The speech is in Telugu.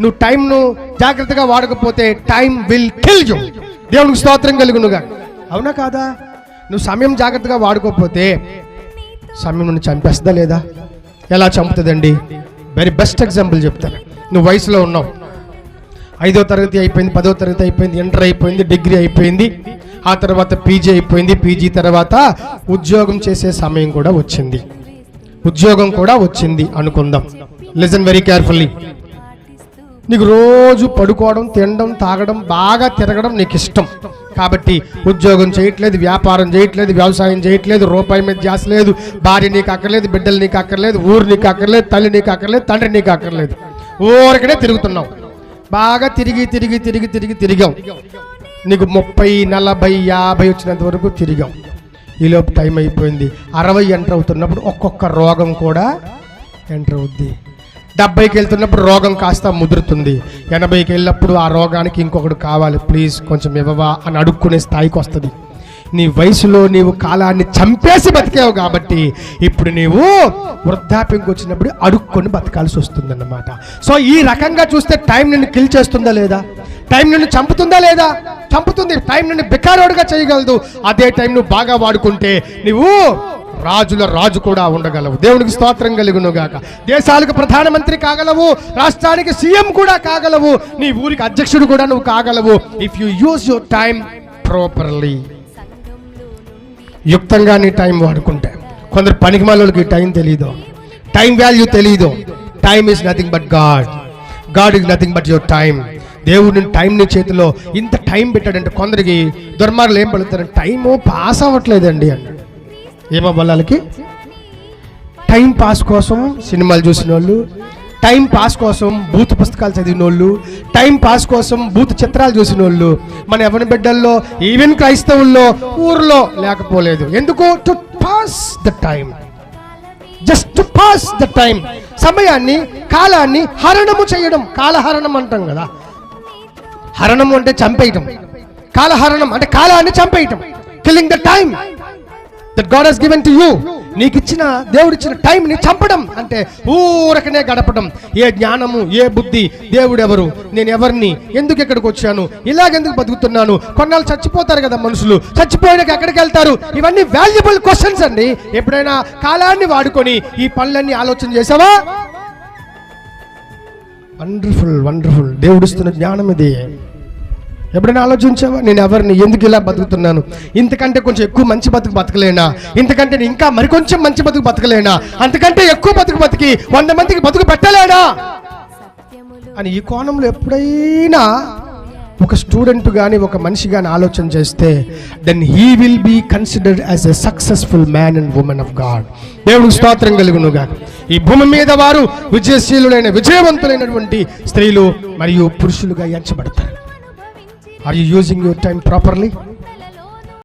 నువ్వు టైంను జాగ్రత్తగా వాడకపోతే టైం విల్ కిల్ యు. దేవునికి స్తోత్రం కలుగునుగా. అవునా కాదా? నువ్వు సమయం జాగ్రత్తగా వాడుకోకపోతే సమయం నువ్వు చంపేస్తుందా లేదా? ఎలా చంపుతుందండి? వెరీ బెస్ట్ ఎగ్జాంపుల్ చెప్తాను. నువ్వు వయసులో ఉన్నావు. ఐదో తరగతి అయిపోయింది పదో తరగతి అయిపోయింది ఇంటర్ అయిపోయింది డిగ్రీ అయిపోయింది ఆ తర్వాత పీజీ అయిపోయింది పీజీ తర్వాత ఉద్యోగం చేసే సమయం కూడా వచ్చింది. ఉద్యోగం కూడా వచ్చింది అనుకుందాం. లిజన్ వెరీ కేర్ఫుల్లీ నీకు రోజు పడుకోవడం తినడం తాగడం బాగా తిరగడం నీకు ఇష్టం. కాబట్టి ఉద్యోగం చేయట్లేదు వ్యాపారం చేయట్లేదు వ్యవసాయం చేయట్లేదు రూపాయి మీద ధ్యాస లేదు భార్య నీకు అక్కర్లేదు బిడ్డలు నీకు అక్కర్లేదు ఊరు నీకు అక్కర్లేదు తల్లి నీకు అక్కర్లేదు తండ్రి నీకు అక్కర్లేదు. ఊరికనే తిరుగుతున్నావు. బాగా తిరిగి తిరిగి తిరిగి తిరిగి తిరిగాం నీకు ముప్పై నలభై యాభై వచ్చినంత వరకు తిరిగాం ఈలోపు టైం అయిపోయింది. అరవై ఎంటర్ అవుతున్నప్పుడు ఒక్కొక్క రోగం కూడా ఎంటర్ అవుద్ది. డెబ్బైకి వెళ్తున్నప్పుడు రోగం కాస్త ముదురుతుంది. ఎనభైకి వెళ్ళినప్పుడు ఆ రోగానికి ఇంకొకటి కావాలి. ప్లీజ్ కొంచెం ఇవ్వవా అని అడుక్కునే స్థాయికి వస్తుంది. నీ వయసులో నీవు కాలాన్ని చంపేసి బతికావు కాబట్టి ఇప్పుడు నీవు వృద్ధాప్యంకి వచ్చినప్పుడు అడుక్కొని బతకాల్సి వస్తుందన్నమాట. సో ఈ రకంగా చూస్తే టైం నిన్ను కిల్ చేస్తుందా లేదా? టైం నిన్ను చంపుతుందా లేదా? చంపుతుంది. టైం నిన్ను బికారోడుగా చేయగలదు. అదే టైం నువ్వు బాగా వాడుకుంటే నువ్వు రాజుల రాజు కూడా ఉండగలవు. దేవునికి స్తోత్రం కలుగును గాక దేశాలకు ప్రధానమంత్రి కాగలవు రాష్ట్రానికి సీఎం కూడా కాగలవు నీ ఊరికి అధ్యక్షుడు కూడా నువ్వు కాగలవు. If you use your time properly యుక్తంగా నీ టైం వాడుకుంటే. కొందరు పనికి వాళ్ళకి టైం తెలియదు టైం వాల్యూ తెలియదు time is nothing but God God is nothing but your time దేవుడిని టైంని చేతిలో ఇంత టైం పెట్టాడంటే కొందరికి దుర్మార్గులు ఏం పలుకుతారంటే టైము పాస్ అవ్వట్లేదండి అన్నాడు. ఏమో వాళ్ళకి టైం పాస్ కోసం సినిమాలు చూసిన వాళ్ళు టైం పాస్ కోసం బూత్ పుస్తకాలు చదివిన వాళ్ళు టైం పాస్ కోసం బూత్ చిత్రాలు చూసిన వాళ్ళు మన ఎవరి బిడ్డల్లో ఈవెన్ క్రైస్తవుల్లో ఊర్లో లేకపోలేదు. ఎందుకు? To pass the time just to pass the time సమయాన్ని కాలాన్ని హరణము చేయడం. కాలహరణం అంటాం కదా. హరణము అంటే చంపేయటం. కాలహరణం అంటే కాలాన్ని చంపేయటం. Killing the time that God has given to you నీకు ఇచ్చిన దేవుడిచ్చిన టైంని చంపడం అంటే ఊరకనే గడపడం. ఏ జ్ఞానము ఏ బుద్ధి దేవుడు ఎవరు నేను ఎవరిని ఎందుకు ఇక్కడికి వచ్చాను? ఇలాగెందుకు బతుకుతున్నాను? కొన్నాళ్ళు చచ్చిపోతారు కదా మనుషులు. చచ్చిపోయాక ఎక్కడికి వెళ్తారు ఇవన్నీ వాల్యుబుల్ క్వశ్చన్స్ అండి. ఎప్పుడైనా కాలాన్ని వాడుకొని ఈ పనులన్నీ ఆలోచన చేసావా? వండర్ఫుల్ వండర్ఫుల్ దేవుడిస్తున్న జ్ఞానం ఇది ఎప్పుడైనా ఆలోచించావా? నేను ఎవరిని ఎందుకు ఇలా బతుకుతున్నాను? ఇంతకంటే కొంచెం ఎక్కువ మంచి బతుకు బతకలేనా? ఇంతకంటే నేను ఇంకా మరికొంచెం మంచి బతుకు బతకలేనా? అంతకంటే ఎక్కువ బతుకు బతికి వంద మందికి బతుకు పెట్టలేనా? అని ఈ కోణంలో ఎప్పుడైనా ఒక స్టూడెంట్ కానీ ఒక మనిషి కానీ ఆలోచన చేస్తే then he will be considered as a successful man and women of God దేవుడికి స్తోత్రం కలుగునుగా ఈ భూమి మీద వారు విజయశీలులైన విజయవంతులైనటువంటి స్త్రీలు మరియు పురుషులుగా ఎంచబడతారు. Are you using your time properly